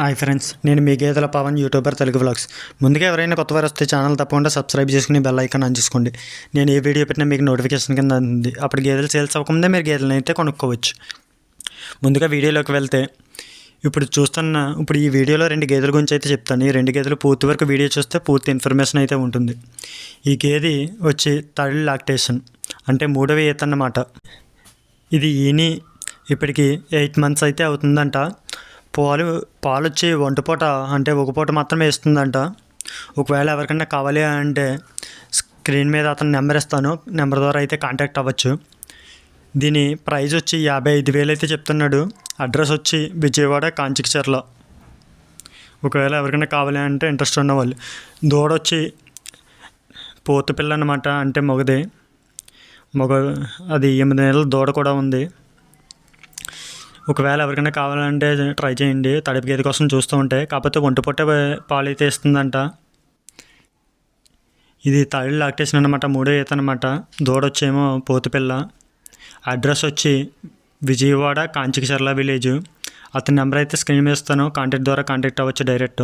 Hi friends నేను మీ గేదెల Pawan YouTuber Telugu vlogs. ముందుగా ఎవరైనా కొత్త వారు వస్తే ఛానల్ తప్పకుండా సబ్స్క్రైబ్ చేసుకుని బెల్ ఐకాన్ ఆన్ చేసుకోండి. నేను ఏ వీడియో పెట్టినా మీకు నోటిఫికేషన్ కింద అంది. అప్పుడు గేదెలు సేల్స్ అవ్వకముందే మీరు గేదెలను అయితే కొనుక్కోవచ్చు. ముందుగా వీడియోలోకి వెళ్తే ఇప్పుడు చూస్తున్న ఇప్పుడు ఈ వీడియోలో రెండు గేదెల గురించి అయితే చెప్తాను. ఈ రెండు గేదెలు పూర్తి వరకు వీడియో చూస్తే పూర్తి ఇన్ఫర్మేషన్ అయితే ఉంటుంది. ఈ గేది వచ్చి థర్డ్ లాక్టేషన్ అంటే మూడవ ఈత అన్నమాట. ఇది ఈని ఇప్పటికి ఎయిట్ మంత్స్ అయితే అవుతుందంట. పాలు పాలు వచ్చి ఒంటి పూట అంటే ఒక పూట మాత్రమే ఇస్తుందంట. ఒకవేళ ఎవరికైనా కావాలి అంటే స్క్రీన్ మీద అతను నెంబర్ ఇస్తాను. నెంబర్ ద్వారా అయితే కాంటాక్ట్ అవ్వచ్చు. దీని ప్రైజ్ వచ్చి యాభై ఐదు వేలు అయితే చెప్తున్నాడు. అడ్రస్ వచ్చి విజయవాడ కాంచికచర్ల ఒకవేళ ఎవరికైనా కావాలి అంటే ఇంట్రెస్ట్ ఉన్నవాళ్ళు దూడ వచ్చి పోతు పిల్ల అనమాట అంటే మగది. మగ అది ఎనిమిది నెలల దూడ కూడా ఉంది. ఒకవేళ ఎవరికైనా కావాలంటే ట్రై చేయండి. తడిపి గేదె కోసం చూస్తూ ఉంటే. కాకపోతే ఒంటి పొట్ట పాలు అయితే ఇస్తుందంట. ఇది తడి లాక్టేషన్ అనమాట మూడో ఈత అనమాట దూడ వచ్చేమో పోతుపిల్ల. అడ్రస్ వచ్చి విజయవాడ కాంచికచర్ల విలేజ్. అతని నెంబర్ అయితే స్క్రీన్ మీద ఇస్తాను. కాంటాక్ట్ ద్వారా కాంటాక్ట్ అవ్వచ్చు డైరెక్ట్.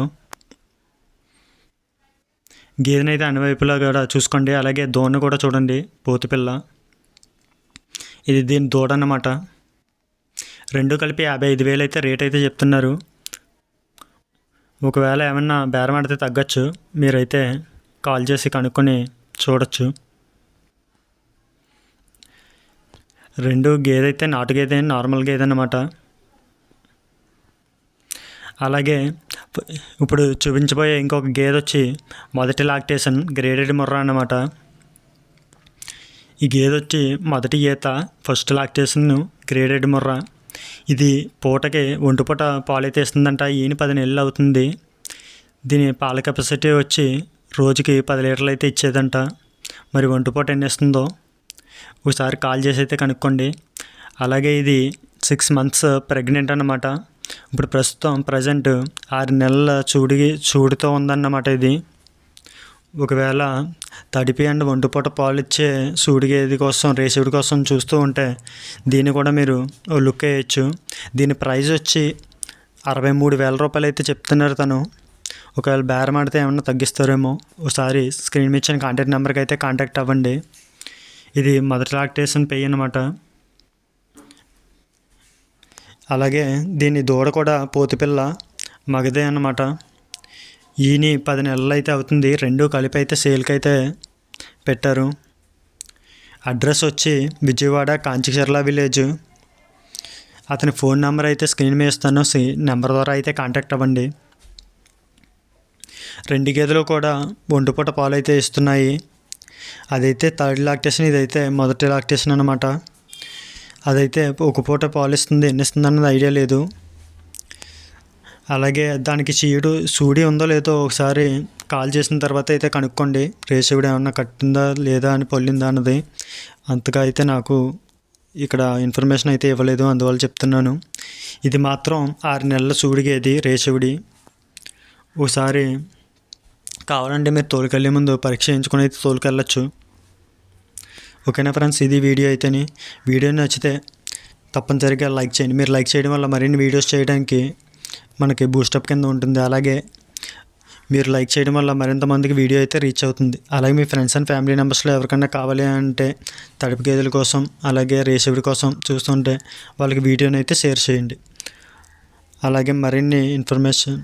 గేదెని అయితే అన్ని వైపులా కూడా చూసుకోండి. అలాగే దోణ కూడా చూడండి పోతుపిల్ల. ఇది దీని దూడ అన్నమాట రెండు కలిపి యాభై ఐదు వేలు అయితే రేట్ అయితే చెప్తున్నారు. ఒకవేళ ఏమన్నా బేరం ఆడితే తగ్గచ్చు. మీరైతే కాల్ చేసి కనుక్కొని చూడొచ్చు. రెండు గేదె అయితే నాటు గేదె నార్మల్ గేదె అనమాట అలాగే ఇప్పుడు చూపించబోయే ఇంకొక గేదె వచ్చి మొదటి లాక్టేషన్ గ్రేడెడ్ ముర్రా అన్నమాట. ఈ గేదె వచ్చి మొదటి ఈత ఫస్ట్ లాక్టేషన్ గ్రేడెడ్ ముర్రా. ఇది పూటకి ఒంటిపూట పాలైతేస్తుందంట పాలైతే ఈయన పది నెలలు అవుతుంది. దీని పాల కెపాసిటీ వచ్చి రోజుకి పది లీటర్లు అయితే ఇచ్చేదంట. మరి ఒంటిపూట ఎన్ని ఇస్తుందో ఒకసారి కాల్ చేసి అయితే కనుక్కోండి. అలాగే ఇది సిక్స్ మంత్స్ ప్రెగ్నెంట్ అన్నమాట. ఇప్పుడు ప్రస్తుతం ప్రజెంట్ ఆరు నెలల చూడి చూడుతో ఉందన్నమాట ఇది. ఒకవేళ తడిపి అండ్ ఒంటిపూట పాలు ఇచ్చే సూడిగేది కోసం రేసుడి కోసం చూస్తూ ఉంటే దీన్ని కూడా మీరు ఓ లుక్ వేయచ్చు. దీని ప్రైస్ వచ్చి అరవై మూడు వేల రూపాయలు అయితే చెప్తున్నారు తను. ఒకవేళ బేరం ఆడితే ఏమన్నా తగ్గిస్తారేమో. ఒకసారి స్క్రీన్ మీద ఇచ్చిన కాంటాక్ట్ నెంబర్కి అయితే కాంటాక్ట్ అవ్వండి. ఇది మొదటి లాక్టేషన్ పెయ్యి అనమాట అలాగే దీని దూడ కూడా పోతిపిల్ల మగదే అన్నమాట. ఈని పది నెలలు అయితే అవుతుంది. రెండు కలిపి అయితే సేల్కి అయితే పెట్టారు. అడ్రస్ వచ్చి విజయవాడ కాంచిచర్ల విలేజ్. అతని ఫోన్ నెంబర్ అయితే స్క్రీన్ మీద ఇస్తాను. సి నెంబర్ ద్వారా అయితే కాంటాక్ట్ అవ్వండి. రెండు గేదెలు కూడా ఒంటిపూట పాలు అయితే ఇస్తున్నాయి. అదైతే థర్డ్ లాక్టేషన్. ఇదైతే మొదటి లాక్టేషన్ అనమాట అదైతే ఒక పూట పాలు ఇస్తుంది ఎన్ని ఇస్తుంది అన్నది ఐడియా లేదు. అలాగే దానికి చీడు సూడి ఉందో లేదో ఒకసారి కాల్ చేసిన తర్వాత అయితే కనుక్కోండి. రేసుడు ఏమన్నా కట్టిందా లేదా అని పొల్లిందా అన్నది. అంతగా అయితే నాకు ఇక్కడ ఇన్ఫర్మేషన్ అయితే ఇవ్వలేదు. అందువల్ల చెప్తున్నాను. ఇది మాత్రం ఆరు నెలల సూడిగేది రేసుడి ఒకసారి కావాలంటే మీరు తోలుకెళ్ళే ముందు పరీక్ష చేయించుకుని అయితే తోలుకెళ్ళచ్చు. ఓకేనా ఫ్రెండ్స్? ఇది వీడియో అయితేని. వీడియో నచ్చితే తప్పనిసరిగా లైక్ చేయండి. మీరు లైక్ చేయడం వల్ల మరిన్ని వీడియోస్ చేయడానికి మనకి బూస్టప్ కింద ఉంటుంది. అలాగే మీరు లైక్ చేయడం వల్ల మరింత మందికి వీడియో అయితే రీచ్ అవుతుంది. అలాగే మీ ఫ్రెండ్స్ అండ్ ఫ్యామిలీ మెంబర్స్లో ఎవరికైనా కావాలి అంటే తడుపు గేదెల కోసం అలాగే రేసివిడి కోసం చూస్తుంటే వాళ్ళకి వీడియోని అయితే షేర్ చేయండి. అలాగే మరిన్ని ఇన్ఫర్మేషన్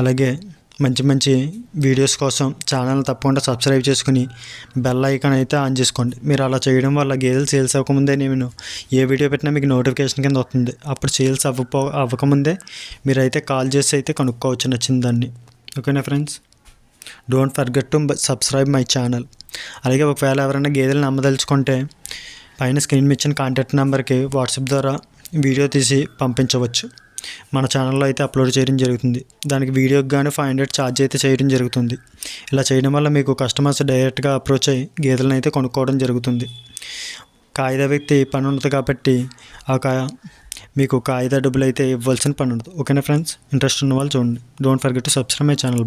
అలాగే మంచి మంచి వీడియోస్ కోసం ఛానల్ తప్పకుండా సబ్స్క్రైబ్ చేసుకుని బెల్ ఐకాన్ అయితే ఆన్ చేసుకోండి. మీరు అలా చేయడం వల్ల గేదెలు సేల్స్ అవ్వకముందే నేను ఏ వీడియో పెట్టినా మీకు నోటిఫికేషన్ కింద వస్తుంది. అప్పుడు సేల్స్ అవ్వపో అవ్వకముందే మీరైతే కాల్ చేసి అయితే కనుక్కోవచ్చు నచ్చిన దాన్ని ఓకేనా friends? Don't forget to subscribe my channel. అలాగే ఒకవేళ ఎవరైనా గేదెలను అమ్మదలుచుకుంటే పైన స్క్రీన్ ఇచ్చిన కాంటాక్ట్ నెంబర్కి వాట్సాప్ ద్వారా వీడియో తీసి పంపించవచ్చు. మన ఛానల్లో అయితే అప్లోడ్ చేయడం జరుగుతుంది. దానికి వీడియోకి కానీ ఫైవ్ హండ్రెడ్ ఛార్జ్ అయితే చేయడం జరుగుతుంది. ఇలా చేయడం వల్ల మీకు కస్టమర్స్ డైరెక్ట్గా అప్రోచ్ అయ్యి గేదెలను అయితే కొనుక్కోవడం జరుగుతుంది. కాయిదా వ్యక్తి పని ఉండదు కాబట్టి ఆ మీకు కాయిదా డబ్బులు అయితే ఇవ్వాల్సిన పని ఉండదు. ఓకేనా ఫ్రెండ్స్? ఇంట్రెస్ట్ ఉన్న వాళ్ళు చూడండి. Don't forget to subscribe my channel.